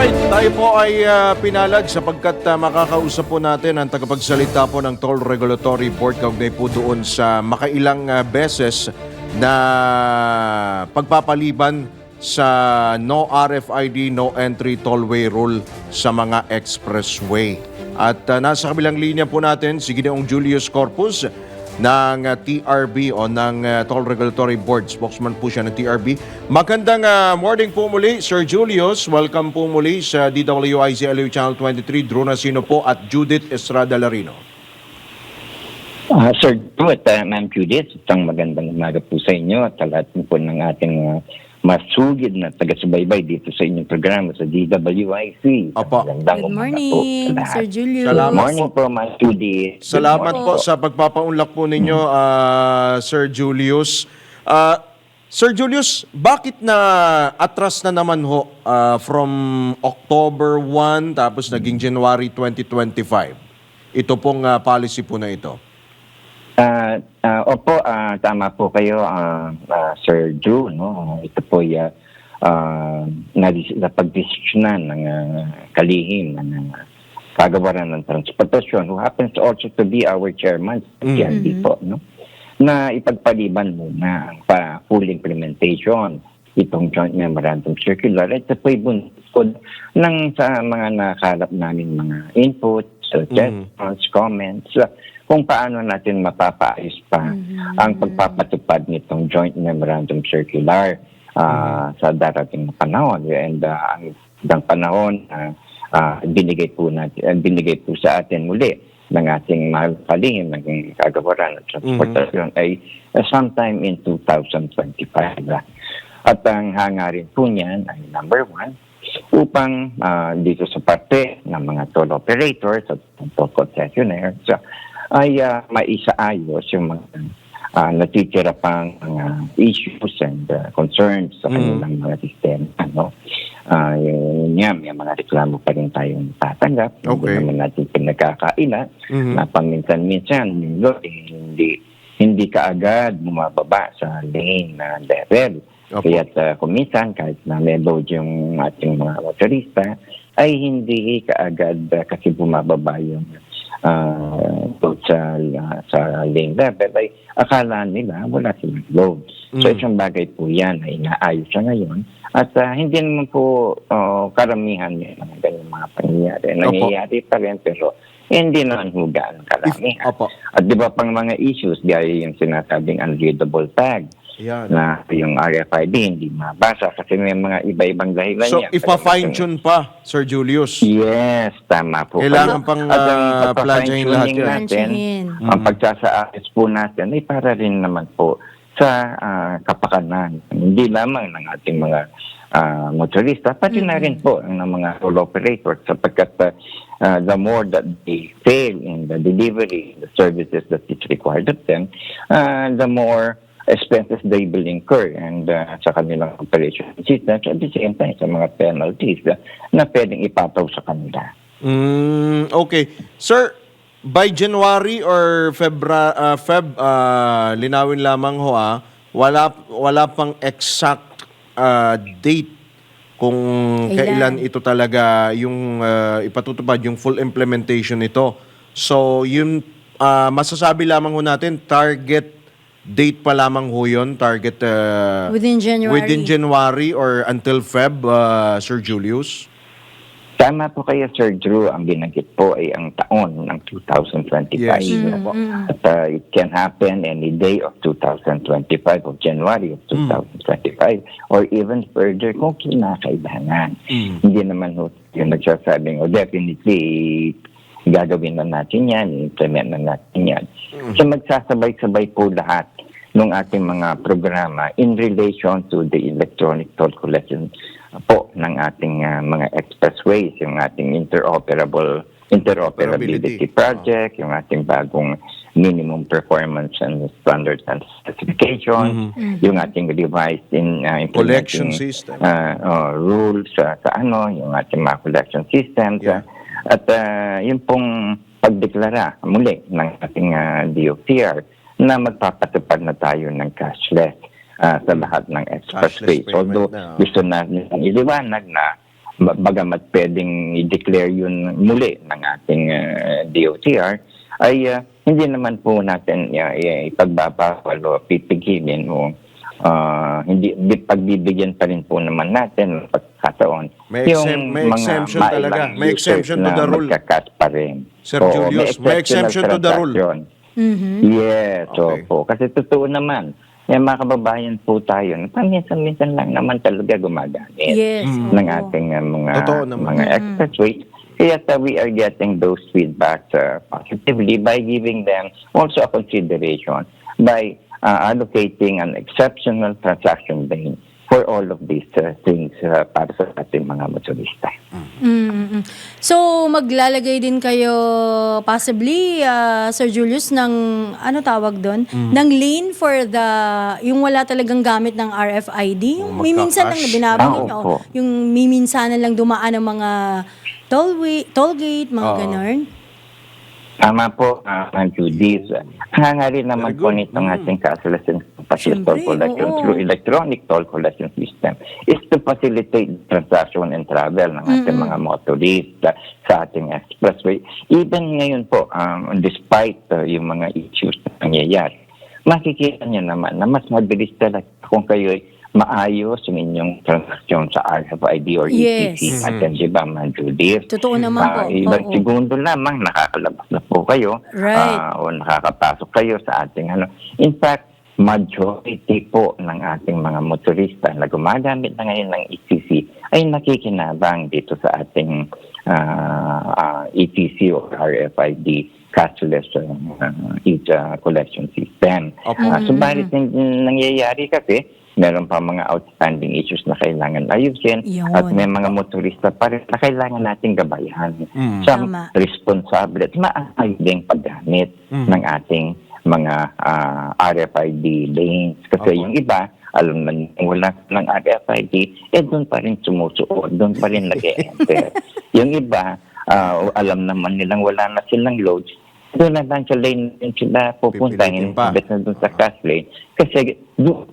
Alright, tayo po ay ah, pinalad sapagkat ah, makakausap po natin ang tagapagsalita po ng Toll Regulatory Board kaugnay po doon sa makailang ah, beses na pagpapaliban sa no RFID, no entry tollway rule sa mga expressway. At ah, nasa kabilang linya po natin si Gideong Julius Corpus ng uh, TRB o ng uh, Toll Regulatory Board. Spokesman po siya ng TRB. Magandang uh, morning po muli, Sir Julius. Welcome po muli sa DWIZ LU Channel 23. Drew Nasino po at Judith Estrada Larino. Ah, Sir Drew at uh, Ma'am Judith, isang magandang umaga po sa inyo at lahat po ng ating uh, masugid na taga-subaybay dito sa inyong programa sa DWIC. Opo. Magandang Good morning, po. Sir Julius. Salamat. Good morning po, Ma'am Judith. Good Salamat po sa pagpapaunlak po ninyo, uh, Sir Julius. Uh, Sir Julius, bakit na atras na naman ho uh, from October 1 tapos naging January 2025? Ito pong uh, policy po na ito. Ah, ah, opo, ah, tama po kayo, ah, ah, Sir Drew. No? Ito po ay uh, napagdesisyonan ng ah, kalihim ng ah, kagawaran ng transportasyon who happens also to be our chairman sa Mhm. TRB po. No? na ipagpaliban muna ang pa full implementation itong joint memorandum circular at ito po'y buntod ng sa mga nakakalap namin mga inputs, suggestions, comments, uh, kung paano natin mapapaayos pa ang pagpapatupad nitong joint memorandum circular uh, sa darating na panahon. And uh, ang panahon uh, uh, binigay po natin, uh, binigay po sa atin muli ng ating mahal kalihim, ng kagawaran at transportasyon ay uh, sometime in 2025. ah. At ang hangarin po niyan ay number one, upang ah, dito sa parte ng mga toll operators at toll concessionaires ah, ay uh, maisaayos yung mga ah, natitira pang mga issues and ah, concerns sa kanilang mga sistema. Ano? Ah, yun nga, may mga reklamo pa rin tayong tatanggap. Okay. Hindi naman natin pinagkakaila Mhm. na paminsan-minsan hindi hindi kaagad bumababa sa lane na level. Opo. Kaya uh, kuminsan kahit na may load yung ating mga motorista ay hindi kaagad uh, kasi bumababa yung uh, sa, uh, sa lane level ay akala nila wala silang load. So Mm. isang bagay po yan ay inaayos siya ngayon at uh, hindi naman po uh, karamihan yung mga ganyan mga pangyayari. Nangyayari pa rin pero hindi naman ho gaano karamihan. Opo. At di ba pang mga issues, gaya yung sinasabing unreadable tag Yan. na yung RFID hindi mabasa kasi may mga iba-ibang dahilan So, yan. ipa-fine tune pa, Sir Julius. Yes, tama po. Kailangan kayo. pang, ah, pagpa-fine planchahin lahat yan. natin, Planchahin. ang pagsasaayos po natin ay para rin naman po sa ah, kapakanan. Hindi lamang ng ating mga ah, motorista, pati na rin po ng mga toll operators sapagkat ah, ah, the more that they fail in the delivery, the services that is required of them, ah, the more expenses they will incur and ah, sa kanilang operation systems at the same time sa mga penalties ah, na pwedeng ipataw sa kanila. Mm, okay. Sir, by January or Febra, uh, Feb, uh, linawin lamang ho ah, wala, wala pang exact uh, date kung kailan Kailan? ito talaga yung uh, ipatutupad, yung full implementation nito. So, yun, uh, masasabi lamang ho natin, target date pa lamang ho yun, target uh, Within January. within January or until Feb, uh, Sir Julius? Tama po kayo, Sir Drew. Ang binanggit po ay ang taon ng 2025. Yes. Ano po. At uh, it can happen any day of 2025 of January of 2025 or even further kung kinakailangan. Hindi naman ho yung nagsasabing, oh, definitely gagawin na natin yan, implement na natin yan. So magsasabay-sabay po lahat ng ating mga programa in relation to the electronic toll collection po ng ating ah, mga expressways, yung ating interoperable interoperability project, yung ating bagong minimum performance and standards and specification, yung ating revised in uh, Mm-hmm. Collection system. uh, uh, rules sa sa ano, yung ating mga collection systems. Yeah. uh, at uh, yung pong pagdeklara muli ng ating uh, DOTR na magpapatupad na tayo ng cashless uh, sa lahat ng expressways. payment Although na, oh. gusto natin iliwanag na ba- bagamat pwedeng i-declare yun muli ng ating ah, DOTR, ay ah, hindi naman po natin uh, ipagbabawal o pipigilin o ah, hindi bi- pagbibigyan pa rin po naman natin ng pagkataon. May exemp- may exemption talaga. May exemption to the rule. magkakat pa rin. Sir Oo, Julius, may exemption to the rule. transaction. Mhm. Yes, Okay. opo. Kasi totoo naman, may mga kababayan po tayo na paminsan-minsan lang naman talaga gumagamit Yes. Mm. oo. ng ating uh, mga Totoo naman. mga Mm. expressways. Kaya uh, we are getting those feedbacks uh, positively by giving them also a consideration by uh, allocating an exceptional transaction lane for all of these uh, things uh, para sa ating mga motorista. Mm-mm. So, maglalagay din kayo possibly, ah, Sir Julius, ng ano tawag doon? Mm. Ng lane for the, yung wala talagang gamit ng RFID. Yung Oh, miminsan lang binabanggit Ah, opo. Yung miminsanan lang dumaan ng mga tollway, tollgate, mga Oo. ganon. Tama po, uh, Ma'am Judith. Hangarin naman po nitong Mm. ating kasalasang passive Siyempre, toll collection oo. through electronic toll collection system is to facilitate transaction and travel ng ating mga motorista sa ating expressway. Even ngayon po, um, despite uh, yung mga issues na nangyayari, makikita niyo naman na mas mabilis talaga kung kayo maayos yung inyong transaction sa RFID or Yes. ETC. At yan, di ba, Ma'am Judith? Totoo naman po. Ah, ilang Oo. segundo lamang nakakalabas na po kayo Right. ah, o nakakapasok kayo sa ating ano. In fact, majority po ng ating mga motorista na gumagamit na ngayon ng ETC ay nakikinabang dito sa ating ah, ah, ETC or RFID cashless uh, each uh, collection system. Ah, Mm. subalit yung nangyayari kasi meron pa mga outstanding issues na kailangan ayusin Yun. at may mga motorista pa rin na kailangan nating gabayan Mm. sa Tama. responsible at maayos ding paggamit Mm. ng ating mga ah, RFID lanes. Kasi Opo. yung iba, alam na wala ng RFID, eh doon pa rin sumusuot, doon pa rin nag-enter. yung iba, ah, alam naman nilang wala na silang loads, doon na lang sa lane din sila pupunta, Pipilitin pa. imbes na doon sa cash lane. Kasi doon,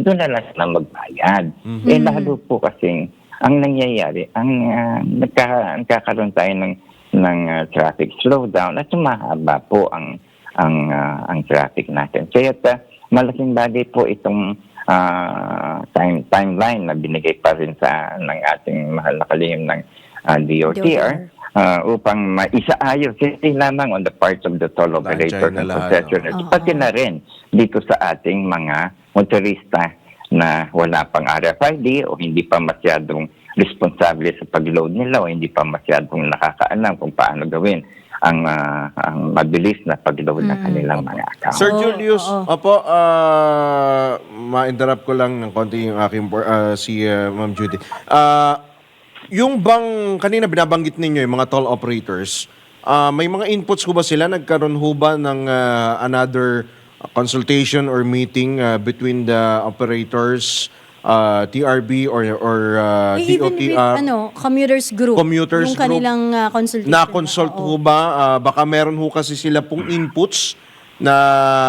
doon na lang sila magbayad. Mhm. Eh lalo po kasing ang nangyayari, ang uh, nagka, nagkakaroon tayo ng ng ah, traffic slowdown at sumahaba po ang ang ah, ang traffic natin. Kaya uh, malaking bagay po itong ah, time timeline na binigay pa rin sa ng ating mahal na kalihim ng ah, DOTR ah, upang maisaayos hindi lamang on the part of the toll operator and concessionaires, oo. pati na rin dito sa ating mga motorista na wala pang RFID o hindi pa masyadong responsable sa pag-load nila o hindi pa masyadong nakakaalam kung paano gawin ang ah, ang mabilis na pag-load ng Mm. kanilang mga account. Sir Julius, oo. opo, ah, ma-interrupt ko lang ng konti yung aking ah, si ah, Ma'am Judy. Ah, yung bang kanina binabanggit ninyo yung mga toll operators, ah, may mga inputs ho ba sila? Nagkaroon ho ba ng ah, another consultation or meeting ah, between the operators, ah, TRB or or ah, Eh, even with, DOTR? ano, commuters group. Commuters yung kanilang ah, consultation. Na-consult Oo. ho ba? Ah, baka meron ho kasi sila pong inputs na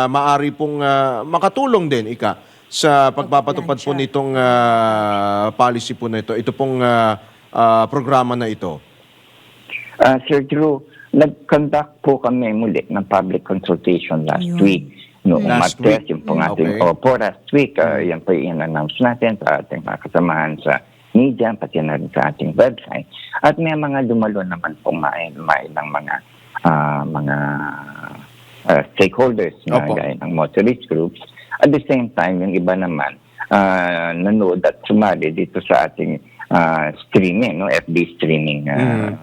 maari pong ah, makatulong din, Ika, sa pagpapatupad po nitong ah, policy po na ito. Ito pong ah, ah, programa na ito. Ah, Sir Drew, nag-conduct po kami muli ng public consultation last Yun. week. Noong Last Martes, week. yung pong Mm, ating, okay. opo, last week, ah, yan po yung announce natin sa ating mga kasamahan sa media, pati na rin sa ating website. At may mga dumalo naman pong may, may ilang mga ah, mga ah, stakeholders na Opo. gaya ng motorist groups. At the same time, yung iba naman, ah, nanood at sumali dito sa ating ah, streaming, no, FB streaming ah,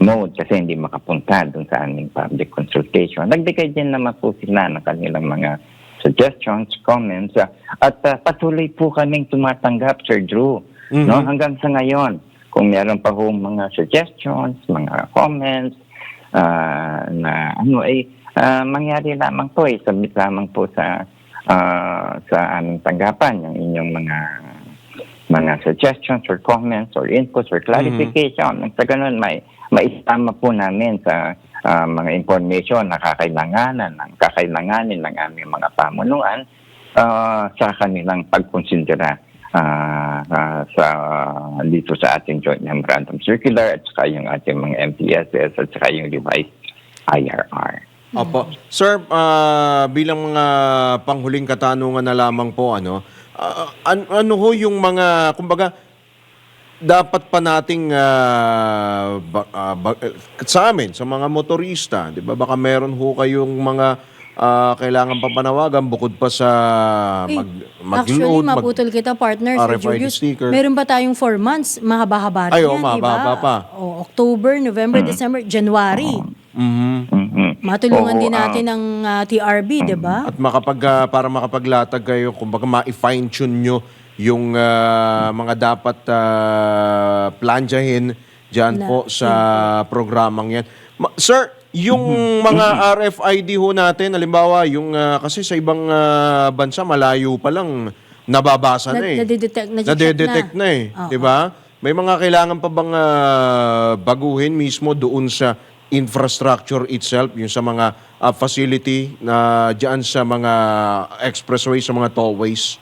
mode kasi hindi makapunta doon sa aming public consultation. Nagbigay din naman po sila ng kanilang mga suggestions, comments, ah, at ah, patuloy po kaming tumatanggap, Sir Drew. Mhm. No, hanggang sa ngayon, kung meron pa ho mga suggestions, mga comments, ah, na ano ay ah, mangyari lamang po, eh, submit lamang po sa ah, sa aming tanggapan yung inyong mga mga suggestions or comments or inputs or clarification. Nang sa ganun, may maisama po namin sa ah, mga information na kakailanganan, ng kakailanganin ng aming mga pamunuan ah, sa kanilang pagkonsidera ah, ah, sa dito sa ating joint memorandum circular at saka yung ating mga MPSS at saka yung revised IRR. Opo. Sir, ah, bilang mga panghuling katanungan na lamang po, ano, ah, an- ano ho yung mga, kumbaga, dapat pa nating ah, ba- ah, ba- eh, sa amin, sa mga motorista, di ba, baka meron ho kayong mga ah, kailangan pa panawagan bukod pa sa mag, Actually, mag-load, mag- maputol kita, partner, Sir RFID Julius. sticker. Meron pa tayong 4 months. Mahaba-haba rin Ay, yan, di mahaba-haba ba? pa. O, October, November, December, January. Mhm. Mhm. Matulungan Oo, din ah, natin ng ah, TRB, di ba? At makapag, ah, para makapaglatag kayo, kumbaga ma-fine tune nyo yung ah, mga dapat uh, planjahin dyan po sa programang yan. Ma- sir, yung mga RFID ho natin, halimbawa, yung ah, kasi sa ibang ah, bansa, malayo pa lang, nababasa na, Na- eh. nadidetect- nadidetect Nadidetect na, na. eh. Oo. Di ba? May mga kailangan pa bang ah, baguhin mismo doon sa infrastructure itself, yung sa mga ah, facility na dyan sa mga expressways, sa mga tollways?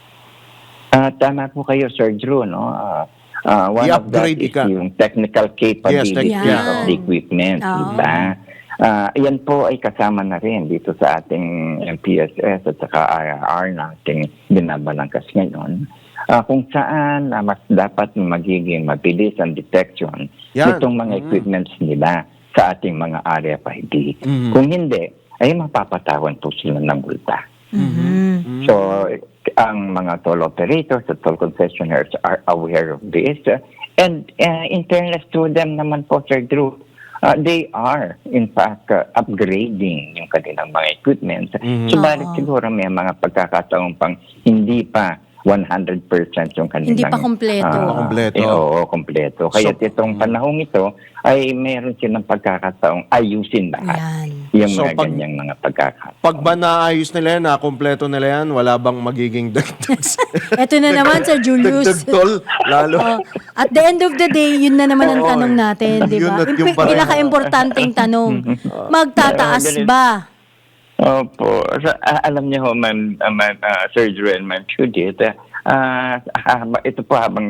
Ah, tama po kayo, Sir Drew, no? Ah, ah, one of that is ika. yung technical capability tech- yeah. of the equipment, Oo. diba? Ah, yan po ay kasama na rin dito sa ating MPSS at saka IRR na ating binabalangkas ngayon. Ah, kung saan ah, mas dapat magiging mabilis ang detection Yan. nitong mga Mm. equipments nila sa ating mga RFID. Mhm. Kung hindi, ay mapapatawan po sila ng multa. Mhm. So, ang mga toll operators at toll concessionaires are aware of this. And uh, in fairness to them naman po, Sir Drew, uh, they are, in fact, uh, upgrading yung kanilang mga equipment. Mhm. Subalit Oo. siguro may mga pagkakataon pang hindi pa 100% yung kanilang... Hindi pa kompleto. ah, Kompleto. eh, oo, kompleto. Kaya So- itong panahong ito ay meron silang pagkakataong ayusin lahat Yan. yung So, mga pag- ganyang mga pagkakataon. Pag ba naayos nila yan, nakompleto nila yan, wala bang magiging dagdag? Ito na naman, Sir Julius. dagdag? Lalo. Oh, at the end of the day, yun na naman ang tanong natin, di Yun ba? at yung Yung pareho. pinaka-importanting tanong, magtataas ba? Opo. Ah, alam niyo ho, ma'am, uh, ma'am uh, Sir Drew and ma'am Judith, ah, haba- ito po habang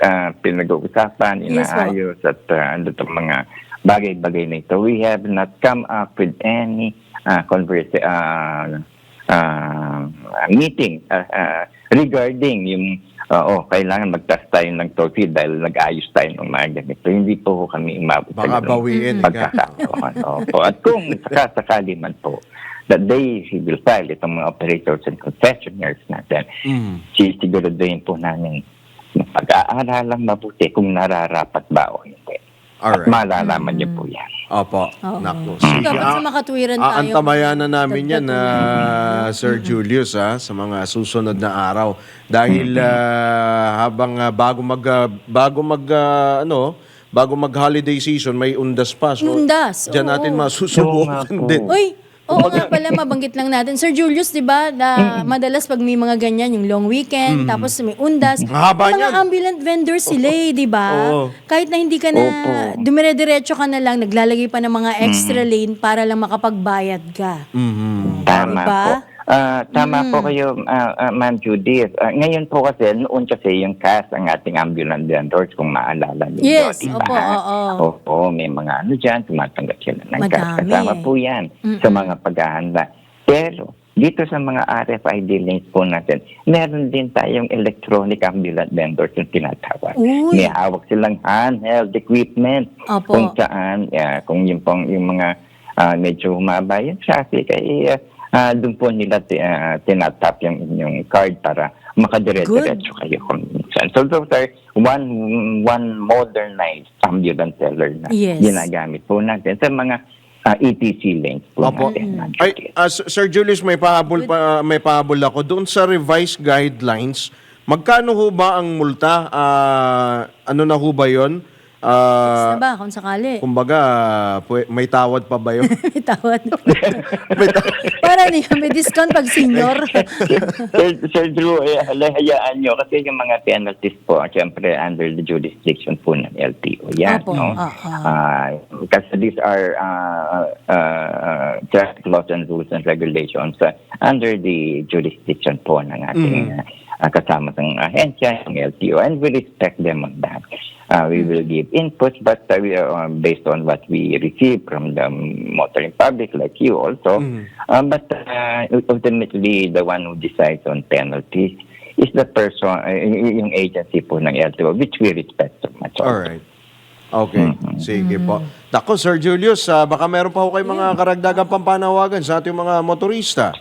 ah, pinag-uusapan, Yes, inaayos at uh, ano itong mga bagay-bagay na ito, we have not come up with any uh, converse, uh, uh, meeting uh, uh, regarding yung oh, kailangan magtas tayo ng fee dahil nag-ayos tayo ng mga ganito. Hindi po kami umabot sa Baka ganung bawiin. ka. pagkakataon. Opo. At kung sakasakali man po that they will file itong mga operators and concessionaires natin, Mm. sisiguraduhin po namin na pag-aaralang mabuti kung nararapat ba o hindi. At Alright. malalaman niyo po yan. Opo. Oo. Naku. Sige. dapat sa Ah, makatwiran tayo. Aantabayan na namin yan, ah, Sir Julius, ha, sa mga susunod na araw. Dahil ah, habang ah, bago mag ah, bago mag ah, ano, bago mag holiday season, may undas pa. So, Undas, Diyan oo. natin Oo nga masusubukan po. din. Uy, oo nga pala, mabanggit lang natin. Sir Julius, di ba, na madalas pag may mga ganyan, yung long weekend, tapos may undas, Ang haba mga niyan. ambulant vendors sila eh, di ba? Oo. Kahit na hindi ka na, dumire-diretso ka na lang, naglalagay pa ng mga extra lane para lang makapagbayad ka. Mhm. Tama Diba? po. Ah, tama po kayo, ah, ah, Ma'am Judith. Ah, ngayon po kasi, noon kasi yung CAS, ang ating ambulance vendors, kung maalala niyo. Yes, diba? opo, oo. Opo, may mga ano dyan, tumatanggap sila ng CAS. Madami. Kasama po yan sa mga paghahanda. Pero, dito sa mga RFID links po natin, meron din tayong electronic ambulance vendors yung tinatawag. Uy. May hawak silang handheld equipment Opo. kung saan, ah, kung yung, pong, yung mga ah, medyo humaba yung traffic, ay ah, doon po nila ti- ah, tinatap yung inyong card para makadire-diretso kayo kung saan. So those are one, one modernized ambulance seller na Yes. ginagamit po natin sa mga ah, ETC links po Opo. natin. Ma'am Ay, ah, Sir Sir Julius, may pahabol pa, may pahabol ako doon sa revised guidelines. Magkano ho ba ang multa? Ah, ano na ho ba Ah, Basta ba, kung sakali. kumbaga, pwe- may tawad pa ba 'yon? may tawad. Para niya, may discount pag senior. Sir, Sir Drew, eh, hayaan nyo kasi yung mga penalties po, siyempre under the jurisdiction po ng LTO. Yan, Opo, no? oo. Ah, kasi these are uh, uh, traffic laws and rules and regulations uh, under the jurisdiction po ng ating uh, uh, kasama ng ahensya, yung LTO, and we respect them on that. Uh, we will give inputs, but uh, we are, uh, based on what we receive from the motoring public, like you also. Uh, but uh, ultimately, the one who decides on penalties is the person, uh, yung agency po ng LTO, which we respect so much. also. Alright. Okay, Mm-hmm. sige po. Tako, Sir Julius, ah, baka meron pa ho kayo mga karagdagang pampanawagan sa ating mga motorista.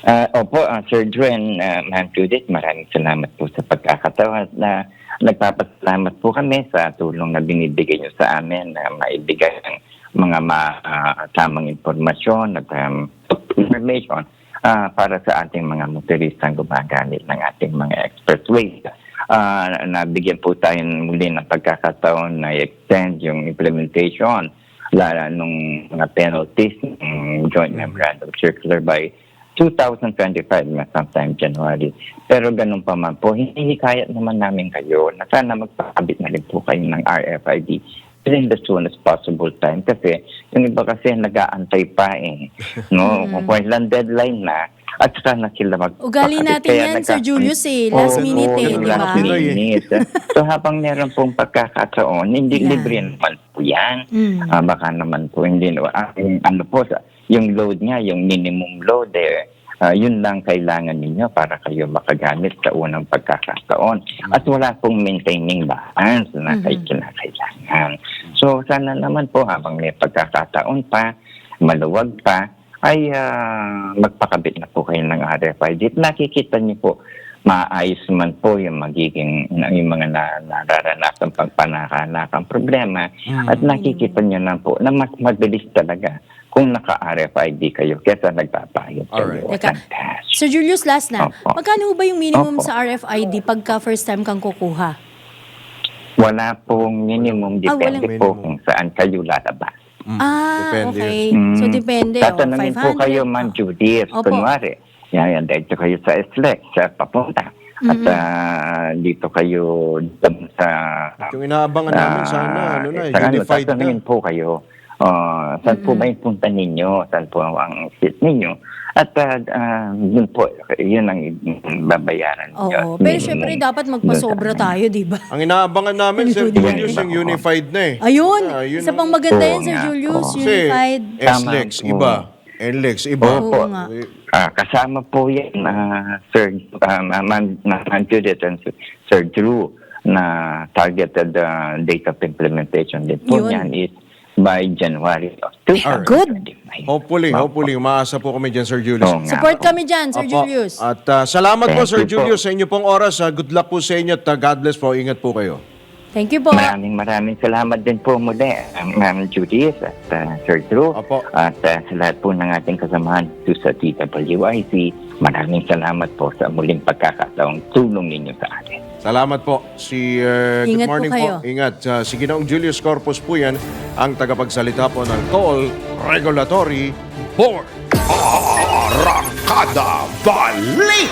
Ah, opo, uh, Sir Dren, uh, Ma'am Judith, maraming salamat po sa pagkakataon na nagpapasalamat po kami sa tulong na binibigay niyo sa amin na maibigay ang mga ma, ah, tamang informasyon at um, information ah, para sa ating mga motoristang gumagamit ng ating mga expressways. Ah, nabigyan po tayo muli ng pagkakataon na i-extend yung implementation lala nung mga penalties ng Joint Memorandum Circular by 2025 na sometime January. Pero ganun pa man po, hinihikayat naman namin kayo na sana magpakabit na rin po kayo ng RFID within the soonest possible time kasi yung iba kasi nag-aantay pa eh. No? Kung kailan deadline na at saka na sila mag Ugali natin Kaya yan, Sir Julius, eh. Last Oo, minute, eh, yung di ba? Last minute. so habang meron pong pagkakataon, hindi Yeah. libre naman po yan. Mm. Ah, baka naman po hindi yung ano po sa yung load niya, yung minimum load eh, ah, yun lang kailangan ninyo para kayo makagamit sa unang pagkakataon. At wala pong maintaining balance na kay kinakailangan. So sana naman po habang may pagkakataon pa, maluwag pa, ay ah, magpakabit na po kayo ng RFID. At nakikita niyo po, maayos man po yung magiging yung mga na, nararanasan pang panakanakang problema at nakikita niyo na po na mas mabilis talaga kung naka-RFID kayo kesa nagpapayot Alright. kayo Teka. ng cash. Sir Julius, last na. Opo. Magkano ba yung minimum Opo. sa RFID pagka first time kang kukuha? Wala pong minimum, Ah, walang depende po minimum. kung saan kayo lalabas. Ah, depende okay. Mm. So, depende. oh, Tatanungin 500. po kayo, Ma'am Judith, Opo. kunwari. Yan, yan, dito kayo sa SLEX, sa papunta. At ah, dito kayo dito sa... Yung inaabangan namin sana, ano na, sa unified ano, tatanungin na. po kayo, ah, saan po ba yung punta ninyo? Saan po ang seat ninyo? At ah, ah, yun po, yun ang babayaran Oo. ninyo. Pero Minimum syempre, dapat magpasobra dun sa- tayo, di ba? Ang inaabangan namin, Sir. Julius, yung unified na eh. Ayun. Ah, yun Isa ang- pang maganda Oo yan, Sir nga, Julius. oo. Kasi Unified. SLEX, Tama iba. NLEX, iba. Oo po. nga. Ah, kasama po yan, ah, Sir, uh, Ma'am Ma'am Judith and Sir Drew, na targeted ah, date of implementation din po Yun. niyan is by January of Alright. 2025. Hopefully, hopefully, umaasa po kami dyan, Sir Julius. Oo nga. Support kami dyan, Sir Opo. Julius. At ah, salamat po, Thank Sir you po. Julius, sa inyo pong oras. Ah, good luck po sa inyo at ah, God bless po. Ingat po kayo. Thank you po. Maraming maraming salamat din po muli, ah, Ma'am Judith at ah, Sir Drew. Opo. At ah, sa lahat po ng ating kasamahan dito sa TWIC, maraming salamat po sa muling pagkakataong tulong ninyo sa atin. Salamat po. Si uh, good Ingat po morning kayo. Ingat. Uh, si Ginoong Julius Corpus po yan, ang tagapagsalita po ng Toll Regulatory Board. Arrancada Balita!